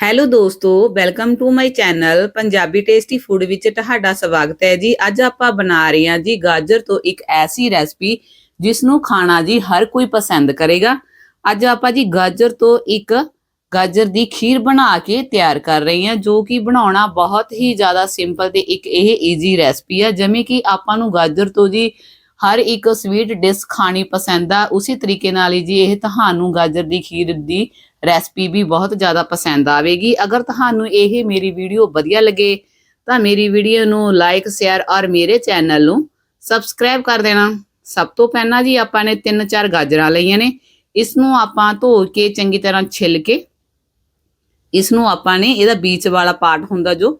Hello ਦੋਸਤੋ welcome to my channel Punjabi tasty food ਵਿੱਚ ਤੁਹਾਡਾ ਸਵਾਗਤ ਹੈ ਜੀ। ਅੱਜ ਆਪਾਂ ਬਣਾ ਰਹੇ ਹਾਂ ਜੀ ਗਾਜਰ ਤੋਂ ਇੱਕ ਐਸੀ ਰੈਸਪੀ ਜਿਸ ਨੂੰ ਖਾਣਾ ਜੀ ਹਰ ਕੋਈ ਪਸੰਦ ਕਰੇਗਾ। ਅੱਜ ਆਪਾਂ ਜੀ ਗਾਜਰ ਤੋਂ ਇੱਕ ਗਾਜਰ ਦੀ ਖੀਰ ਬਣਾ ਕੇ ਤਿਆਰ ਕਰ ਰਹੇ ਹਾਂ, ਜੋ ਕਿ ਬਣਾਉਣਾ ਬਹੁਤ ਹੀ ਜ਼ਿਆਦਾ ਸਿੰਪਲ ਤੇ ਇੱਕ ਇਹ ਈਜ਼ੀ ਰੈਸਪੀ ਆ। ਜਿਵੇਂ ਕਿ ਆਪਾਂ ਨੂੰ ਗਾਜਰ ਤੋਂ ਜੀ ਹਰ ਇੱਕ ਸਵੀਟ ਡਿਸ਼ ਖਾਣੀ ਪਸੰਦ ਆ, ਉਸੇ ਤਰੀਕੇ ਨਾਲ ਹੀ ਜੀ ਇਹ ਤੁਹਾਨੂੰ ਗਾਜਰ ਦੀ ਖੀਰ ਦੀ ਰੈਸਪੀ ਵੀ ਬਹੁਤ ਜ਼ਿਆਦਾ ਪਸੰਦ ਆਵੇਗੀ। ਅਗਰ ਤੁਹਾਨੂੰ ਇਹ ਮੇਰੀ ਵੀਡੀਓ ਵਧੀਆ ਲੱਗੇ, ਤਾਂ ਮੇਰੀ ਵੀਡੀਓ ਨੂੰ ਲਾਈਕ ਸ਼ੇਅਰ ਔਰ ਮੇਰੇ ਚੈਨਲ ਨੂੰ ਸਬਸਕ੍ਰਾਈਬ ਕਰ ਦੇਣਾ। ਸਭ ਤੋਂ ਪਹਿਲਾਂ ਜੀ ਆਪਾਂ ਨੇ ਤਿੰਨ ਚਾਰ ਗਾਜਰਾਂ ਲਈਆਂ ਨੇ। ਇਸ ਨੂੰ ਆਪਾਂ ਧੋ ਕੇ ਚੰਗੀ ਤਰ੍ਹਾਂ ਛਿੱਲ ਕੇ ਇਸ ਨੂੰ ਆਪਾਂ ਨੇ ਇਹਦਾ ਬੀਚ ਵਾਲਾ ਪਾਰਟ ਹੁੰਦਾ ਜੋ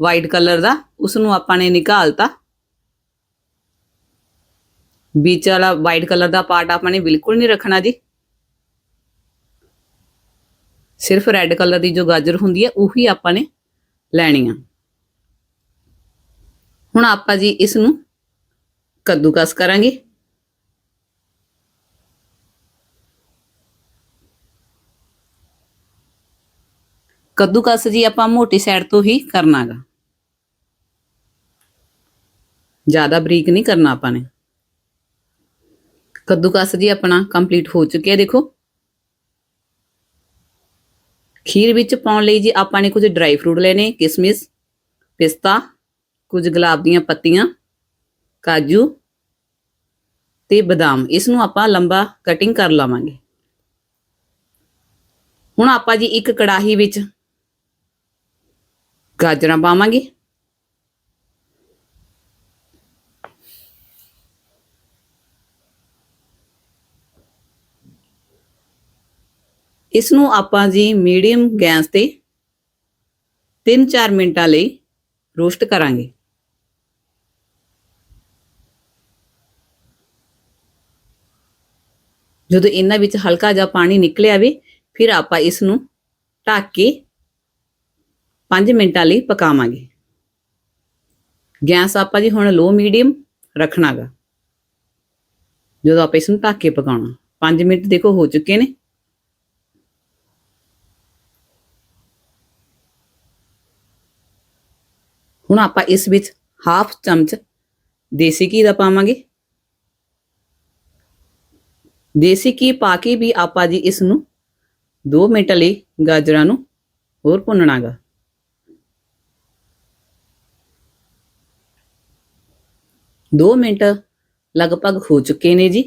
ਵਾਈਟ ਕਲਰ ਦਾ ਉਸ ਨੂੰ ਆਪਾਂ ਨੇ ਨਿਕਾਲਤਾ। ਬੀਚ ਵਾਲਾ ਵਾਈਟ ਕਲਰ ਦਾ ਪਾਰਟ ਆਪਾਂ ਨੇ ਬਿਲਕੁਲ ਨਹੀਂ ਰੱਖਣਾ ਜੀ। ਸਿਰਫ ਰੈੱਡ ਕਲਰ ਦੀ ਜੋ ਗਾਜਰ ਹੁੰਦੀ ਹੈ, ਉਹੀ ਆਪਾਂ ਨੇ ਲੈਣੀ ਆ। ਹੁਣ ਆਪਾਂ ਜੀ ਇਸ ਨੂੰ ਕੱਦੂਕਸ ਕਰਾਂਗੇ। ਕੱਦੂਕਸ ਜੀ ਆਪਾਂ ਮੋਟੀ ਸਾਈਡ ਤੋਂ ਹੀ ਕਰਨਾਗਾ ਜ਼ਿਆਦਾ ਬਰੀਕ ਨਹੀਂ ਕਰਨਾ ਆਪਾਂ ਨੇ। ਕੱਦੂਕਸ ਜੀ ਆਪਣਾ ਕੰਪਲੀਟ ਹੋ ਚੁੱਕਿਆ, ਦੇਖੋ। ਖੀਰ ਵਿੱਚ ਪਾਉਣ ਲਈ ਜੀ ਆਪਾਂ ਨੇ ਕੁਝ ਡਰਾਈ ਫਰੂਟ ਲੈਣੇ, ਕਿਸਮਿਸ, ਪਿਸਤਾ, ਕੁਝ ਗੁਲਾਬ ਦੀਆਂ ਪੱਤੀਆਂ, ਕਾਜੂ ਤੇ ਬਦਾਮ। ਇਸ ਨੂੰ ਆਪਾਂ ਲੰਬਾ ਕਟਿੰਗ ਕਰ ਲਵਾਂਗੇ। ਹੁਣ ਆਪਾਂ ਜੀ ਇੱਕ ਕੜਾਹੀ ਵਿੱਚ ਗਾਜਰਾਂ ਪਾਵਾਂਗੇ। ਇਸ ਨੂੰ ਆਪਾਂ ਜੀ ਮੀਡੀਅਮ ਗੈਸ ਤੇ 3-4 ਮਿੰਟਾਂ ਲਈ ਰੋਸਟ ਕਰਾਂਗੇ। ਜਦੋਂ ਇਹਨਾਂ ਵਿੱਚ ਹਲਕਾ ਜਿਹਾ ਪਾਣੀ ਨਿਕਲਿਆ ਵੇ, ਫਿਰ ਆਪਾਂ ਇਸ ਨੂੰ ਢੱਕ ਕੇ 5 ਮਿੰਟਾਂ ਲਈ ਪਕਾਵਾਂਗੇ। ਗੈਸ ਆਪਾਂ ਜੀ ਹੁਣ ਲੋ ਮੀਡੀਅਮ ਰੱਖਣਾਗਾ। ਜਦੋਂ ਆਪਾਂ ਇਸ ਨੂੰ ਢੱਕ ਕੇ ਪਕਾਉਣਾ। 5 ਮਿੰਟ ਦੇਖੋ ਹੋ ਚੁੱਕੇ ਨੇ। ਹੁਣ ਆਪਾਂ ਇਸ ਵਿੱਚ ਹਾਫ ਚਮਚ ਦੇਸੀ ਘੀ ਦਾ ਪਾਵਾਂਗੇ। ਦੇਸੀ ਘੀ ਪਾ ਕੇ ਵੀ ਆਪਾਂ ਜੀ ਇਸ ਨੂੰ 2 ਮਿੰਟ ਲਈ ਗਾਜਰਾਂ ਨੂੰ ਹੋਰ ਭੁੰਨਣਾਗਾ। ਦੋ ਮਿੰਟ ਲਗਭਗ ਹੋ ਚੁੱਕੇ ਨੇ ਜੀ।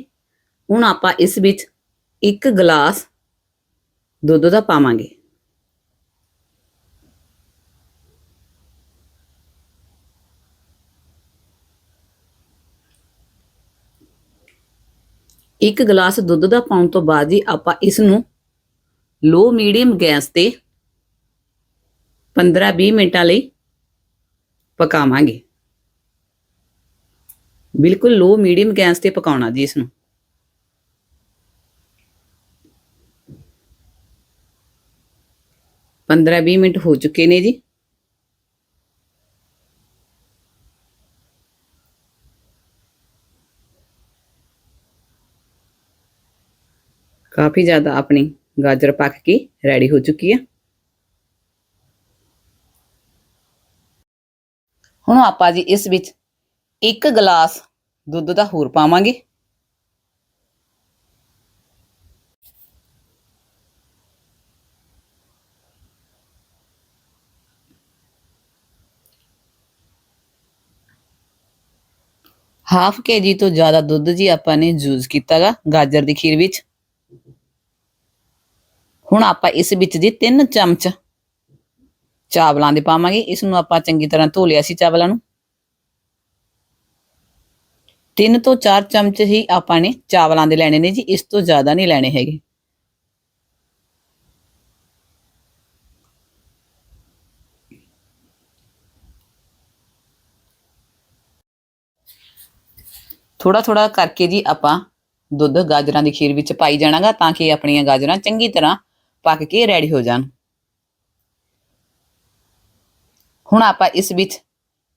ਹੁਣ ਆਪਾਂ ਇਸ ਵਿੱਚ ਇੱਕ ਗਲਾਸ ਦੁੱਧ ਦਾ ਪਾਵਾਂਗੇ। ਇੱਕ ਗਲਾਸ ਦੁੱਧ ਦਾ ਪਾਉਣ ਤੋਂ ਬਾਅਦ ਜੀ ਆਪਾਂ ਇਸ ਨੂੰ ਲੋ ਮੀਡੀਅਮ ਗੈਸ ਤੇ 15-20 ਮਿੰਟਾਂ ਲਈ ਪਕਾਵਾਂਗੇ। ਬਿਲਕੁਲ ਲੋ ਮੀਡੀਅਮ ਗੈਸ ਤੇ ਪਕਾਉਣਾ ਜੀ ਇਸ ਨੂੰ ਪੰਦਰਾਂ 20 ਮਿੰਟ ਹੋ ਚੁੱਕੇ ਨੇ ਜੀ। ਕਾਫੀ ਜ਼ਿਆਦਾ ਆਪਣੀ ਗਾਜਰ ਪੱਕ ਕੇ ਰੈਡੀ ਹੋ ਚੁੱਕੀ ਹੈ ਹੁਣ ਆਪਾਂ ਜੀ ਇਸ ਵਿੱਚ ਇੱਕ ਗਲਾਸ ਦੁੱਧ ਦਾ ਹੋਰ ਪਾਵਾਂਗੇ। ਹਾਫ ਕੇਜੀ ਤੋਂ ਜ਼ਿਆਦਾ ਦੁੱਧ ਜੀ ਆਪਾਂ ਨੇ ਯੂਜ਼ ਕੀਤਾਗਾ ਗਾਜਰ ਦੀ ਖੀਰ ਵਿੱਚ। ਹੁਣ ਆਪਾਂ ਇਸ ਵਿੱਚ ਜੀ 3 ਚਮਚ ਚਾਵਲਾਂ ਦੇ ਪਾਵਾਂਗੇ। ਇਸ ਨੂੰ ਆਪਾਂ ਚੰਗੀ ਤਰ੍ਹਾਂ ਧੋ ਲਿਆ ਸੀ ਚਾਵਲਾਂ ਨੂੰ। 3 ਤੋਂ 4 ਚਮਚ ਹੀ ਆਪਾਂ ਨੇ ਚਾਵਲਾਂ ਦੇ ਲੈਣੇ ਨੇ ਜੀ, ਇਸ ਤੋਂ ਜ਼ਿਆਦਾ ਨਹੀਂ ਲੈਣੇ ਹੈਗੇ। ਥੋੜਾ ਥੋੜਾ ਕਰਕੇ ਜੀ ਆਪਾਂ ਦੁੱਧ ਗਾਜਰਾਂ ਦੀ ਖੀਰ ਵਿੱਚ ਪਾਈ ਜਾਣਾਗਾ ਤਾਂ ਕਿ ਆਪਣੀਆਂ ਗਾਜਰਾਂ ਚੰਗੀ ਤਰ੍ਹਾਂ ਪੱਕ ਕੇ ਰੈਡੀ ਹੋ ਜਾਣ। ਹੁਣ ਆਪਾਂ ਇਸ ਵਿੱਚ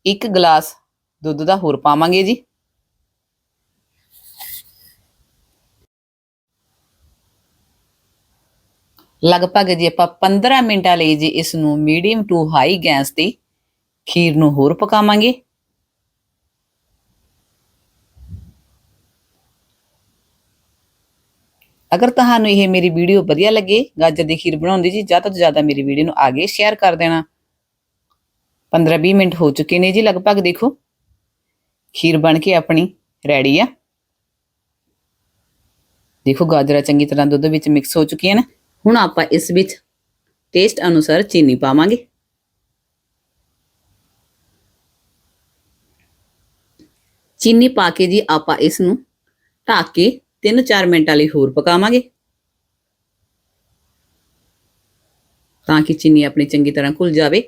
ਇੱਕ ਗਲਾਸ ਦੁੱਧ ਦਾ ਹੋਰ ਪਾਵਾਂਗੇ ਜੀ। ਲਗਭਗ ਜੀ ਆਪਾਂ 15 ਮਿੰਟਾਂ ਲਈ ਜੀ ਇਸ ਨੂੰ ਮੀਡੀਅਮ ਟੂ ਹਾਈ ਗੈਸ ਤੇ ਖੀਰ ਨੂੰ ਹੋਰ ਪਕਾਵਾਂਗੇ। ਅਗਰ ਤੁਹਾਨੂੰ ਇਹ ਮੇਰੀ ਵੀਡੀਓ ਵਧੀਆ ਲੱਗੇ, ਗਾਜਰ ਦੀ ਖੀਰ ਬਣਾਉਂਦੀ ਜੀ ਜ਼ਿਆਦਾ ਤੋਂ ਜ਼ਿਆਦਾ ਮੇਰੀ ਵੀਡੀਓ ਨੂੰ ਆਗੇ ਸ਼ੇਅਰ ਕਰ ਦੇਣਾ। 15-20 ਮਿੰਟ ਹੋ ਚੁੱਕੇ ਨੇ ਜੀ, ਲਗਭਗ ਦੇਖੋ, ਖੀਰ ਬਣ ਕੇ ਆਪਣੀ ਰੈਡੀ ਆ। ਦੇਖੋ, ਗਾਜਰਾਂ ਚੰਗੀ ਤਰ੍ਹਾਂ ਦੁੱਧ ਵਿੱਚ ਮਿਕਸ ਹੋ ਚੁੱਕੀਆਂ ਨੇ। ਹੁਣ ਆਪਾਂ ਇਸ ਵਿੱਚ ਟੇਸਟ ਅਨੁਸਾਰ ਚੀਨੀ ਪਾਵਾਂਗੇ। ਚੀਨੀ ਪਾ ਕੇ ਜੀ ਆਪਾਂ ਇਸ ਨੂੰ ਢੱਕ ਕੇ 3-4 ਮਿੰਟਾਂ ਲਈ ਹੋਰ ਪਕਾਵਾਂਗੇ। ਤਾਂ ਕਿ ਚੀਨੀ ਆਪਣੀ ਚੰਗੀ ਤਰ੍ਹਾਂ ਘੁਲ ਜਾਵੇ।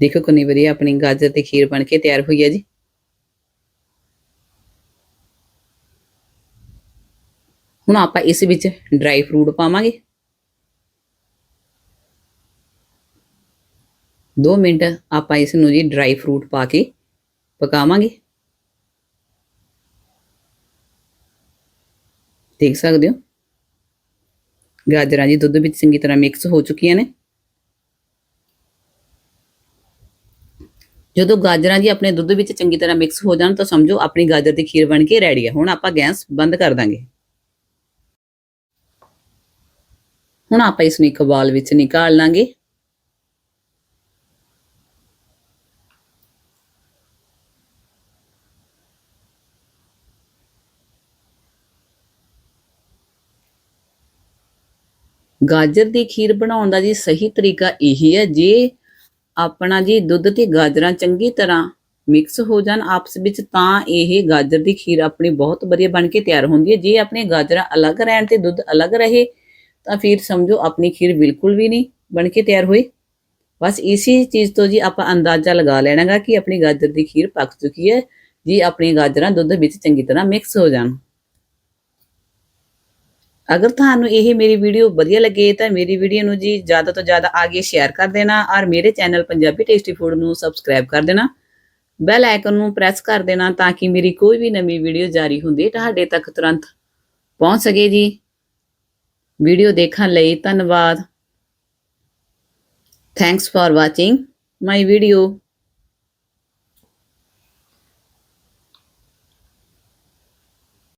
ਦੇਖੋ ਕਿੰਨੀ ਵਧੀਆ ਆਪਣੀ ਗਾਜਰ ਦੀ ਖੀਰ ਬਣ ਕੇ ਤਿਆਰ ਹੋਈ ਹੈ ਜੀ। ਹੁਣ ਆਪਾਂ ਇਸ ਵਿੱਚ ਡਰਾਈ ਫਰੂਟ ਪਾਵਾਂਗੇ। 2 ਮਿੰਟ ਆਪਾਂ ਇਸ ਨੂੰ ਜੀ ਡਰਾਈ ਫਰੂਟ ਪਾ ਕੇ ਪਕਾਵਾਂਗੇ। ਦੇਖ ਸਕਦੇ ਹੋ? ਗਾਜਰਾਂ ਜੀ ਦੁੱਧ ਵਿੱਚ ਚੰਗੀ ਤਰ੍ਹਾਂ ਮਿਕਸ ਹੋ ਚੁੱਕੀਆਂ ਨੇ। ਜਦੋਂ ਗਾਜਰਾਂ ਜੀ ਆਪਣੇ ਦੁੱਧ ਵਿੱਚ ਚੰਗੀ ਤਰ੍ਹਾਂ ਮਿਕਸ ਹੋ ਜਾਣ ਤਾਂ ਸਮਝੋ ਆਪਣੀ ਗਾਜਰ ਦੀ ਖੀਰ ਬਣ ਕੇ ਰੈਡੀ ਹੈ ਹੁਣ ਆਪਾਂ ਗੈਸ ਬੰਦ ਕਰ ਦਾਂਗੇ। ਹੁਣ ਆਪਾਂ ਇਸ ਨੂੰ ਇੱਕ ਬਾਲ ਵਿੱਚ ਨਿਕਾਲ ਲਾਂਗੇ। ਗਾਜਰ ਦੀ ਖੀਰ ਬਣਾਉਣ ਦਾ ਜੀ ਸਹੀ ਤਰੀਕਾ ਇਹੀ ਹੈ, ਜੇ ਆਪਣਾ ਜੀ ਦੁੱਧ ਤੇ ਗਾਜਰਾਂ ਚੰਗੀ ਤਰ੍ਹਾਂ ਮਿਕਸ ਹੋ ਜਾਣ ਆਪਸ ਵਿੱਚ, ਤਾਂ ਇਹ ਗਾਜਰ ਦੀ ਖੀਰ ਆਪਣੀ ਬਹੁਤ ਵਧੀਆ ਬਣ ਕੇ ਤਿਆਰ ਹੁੰਦੀ ਹੈ। ਜੇ ਆਪਣੇ ਗਾਜਰਾਂ ਅਲੱਗ ਰਹਿਣ ਤੇ ਦੁੱਧ ਅਲੱਗ ਰਹੇ ਤਾਂ ਫਿਰ ਸਮਝੋ ਆਪਣੀ ਖੀਰ ਬਿਲਕੁਲ ਵੀ ਨਹੀਂ ਬਣ ਕੇ ਤਿਆਰ ਹੋਈ। ਬਸ ਇਸੇ ਚੀਜ਼ ਤੋਂ ਜੀ ਆਪਾਂ ਅੰਦਾਜ਼ਾ ਲਗਾ ਲੈਣਾਗਾ ਕਿ ਆਪਣੀ ਗਾਜਰ ਦੀ ਖੀਰ ਪੱਕ ਚੁੱਕੀ ਹੈ, ਜੀ ਆਪਣੀ ਗਾਜਰਾਂ ਦੁੱਧ ਵਿੱਚ ਚੰਗੀ ਤਰ੍ਹਾਂ ਮਿਕਸ ਹੋ ਜਾਣ। ਅਗਰ ਤੁਹਾਨੂੰ ਇਹ ਮੇਰੀ ਵੀਡੀਓ ਵਧੀਆ ਲੱਗੇ ਤਾਂ ਮੇਰੀ ਵੀਡੀਓ ਨੂੰ ਜੀ ਜ਼ਿਆਦਾ ਤੋਂ ਜ਼ਿਆਦਾ ਆਗੇ ਸ਼ੇਅਰ ਕਰ ਦੇਣਾ ਔਰ ਮੇਰੇ ਚੈਨਲ ਪੰਜਾਬੀ ਟੇਸਟੀ ਫੂਡ ਨੂੰ ਸਬਸਕ੍ਰਾਈਬ ਕਰ ਦੇਣਾ। ਬੈਲ ਆਈਕਨ ਨੂੰ ਪ੍ਰੈਸ ਕਰ ਦੇਣਾ ਤਾਂ ਕਿ ਮੇਰੀ ਕੋਈ ਵੀ ਨਵੀਂ ਵੀਡੀਓ ਜਾਰੀ ਹੁੰਦੀ ਤੁਹਾਡੇ ਤੱਕ ਤੁਰੰਤ ਪਹੁੰਚ ਸਕੇ ਜੀ। ਵੀਡੀਓ ਦੇਖਣ ਲਈ ਧੰਨਵਾਦ। Thanks for watching my video